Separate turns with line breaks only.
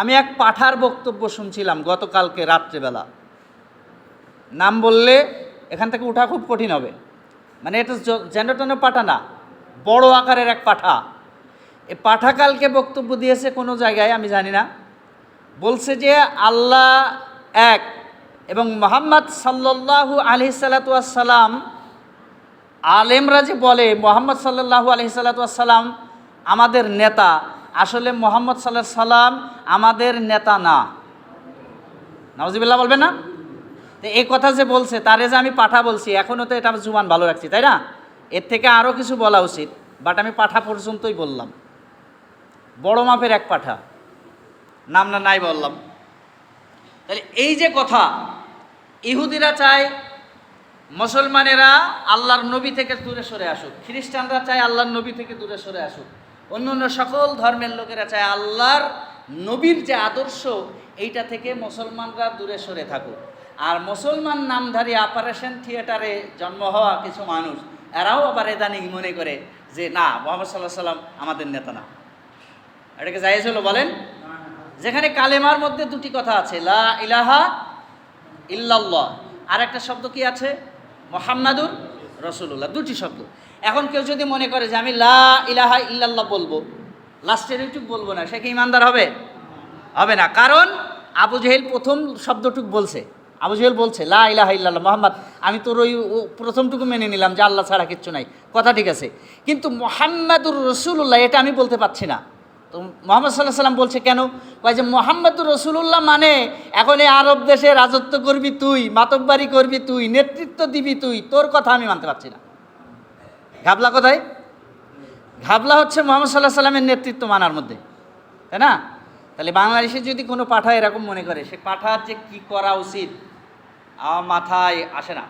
আমি এক পাঠার বক্তব্য শুনছিলাম গতকালকে রাত্রেবেলা। নাম বললে এখান থেকে ওঠা খুব কঠিন হবে। মানে এটা যেন তেন পাঠা না, বড় আকারের এক পাঠা। এ পাঠা কালকে বক্তব্য দিয়েছে কোনো জায়গায় আমি জানি না। বলছে যে আল্লাহ এক এবং মোহাম্মদ সাল্লাল্লাহু আলহি সাল্লাম আলেমরা যে বলে মোহাম্মদ সাল্লাল্লাহু আলহি সাল্লাম আমাদের নেতা আসলে মোহাম্মদ সাল্লাহ সাল্লাম আমাদের নেতা না। নওয়াজিবিল্লাহ বলবেন না? তো এই কথা যে বলছে, তারে যে আমি পাঠা বলছি এখনও তো এটা জুবান ভালো রাখছি, তাই না? এর থেকে আরও কিছু বলা উচিত বাট আমি পাঠা পর্যন্তই বললাম। বড় মাপের এক পাঠা। নাম না নাই বললাম। তাহলে এই যে কথা, ইহুদিরা চায় মুসলমানেরা আল্লাহর নবী থেকে দূরে সরে আসুক, খ্রিস্টানরা চায় আল্লাহর নবী থেকে দূরে সরে আসুক। অন্য অন্য সকল ধর্মের লোকেরা চায় আল্লাহর নবীর যে আদর্শ, এইটা থেকে মুসলমানরা দূরে সরে থাকুক। আর মুসলমান নামধারী অপারেশন থিয়েটারে জন্ম হওয়া কিছু মানুষ, এরাও আবার এদানিক মনে করে যে, না, মোহাম্মদ সাল্লাহ সাল্লাম আমাদের নেতা না। এটাকে যাই হলো বলেন? যেখানে কালেমার মধ্যে দুটি কথা আছে, লা ইলাহা ইল্লাল্লাহ। আর একটা শব্দ কি আছে? মোহাম্মাদুর রসুল্লাহ দুটি শব্দ। এখন কেউ যদি মনে করে যে আমি লা ইলাহা ইল্লাল্লাহ বলব লাস্টের একটু বলব না, সে কি ইমানদার হবে? হবে না, কারণ আবু জেহেল প্রথম শব্দটুক বলছে। আবু জেহেল বলছে, লা ইলাহা ইল্লাল্লাহ, মোহাম্মদ, আমি তোর ওই প্রথমটুকু মেনে নিলাম যে আল্লাহ ছাড়া কিচ্ছু নাই। কথা ঠিক আছে। কিন্তু মোহাম্মদুর রসুল্লাহ এটা আমি বলতে পারছি না। তো মোহাম্মদ সাল্লাহ সাল্লাম বলছে, কেন? কয় যে, মোহাম্মদুর রসুল্লাহ মানে এখন এই আরব দেশে রাজত্ব করবি তুই, মাতব্বারি করবি তুই, নেতৃত্ব দিবি তুই, তোর কথা আমি মানতে পারছি না। ঘাবলা কোথায়? ঘাবলা হচ্ছে মোহাম্মদ সাল্লাহ সাল্লামের নেতৃত্ব মানার মধ্যে, তাই না? তাহলে বাংলাদেশে যদি কোনো পাঠা এরকম মনে করে, সে পাঠার যে কি করা উচিত, আমার মাথায় আসে না।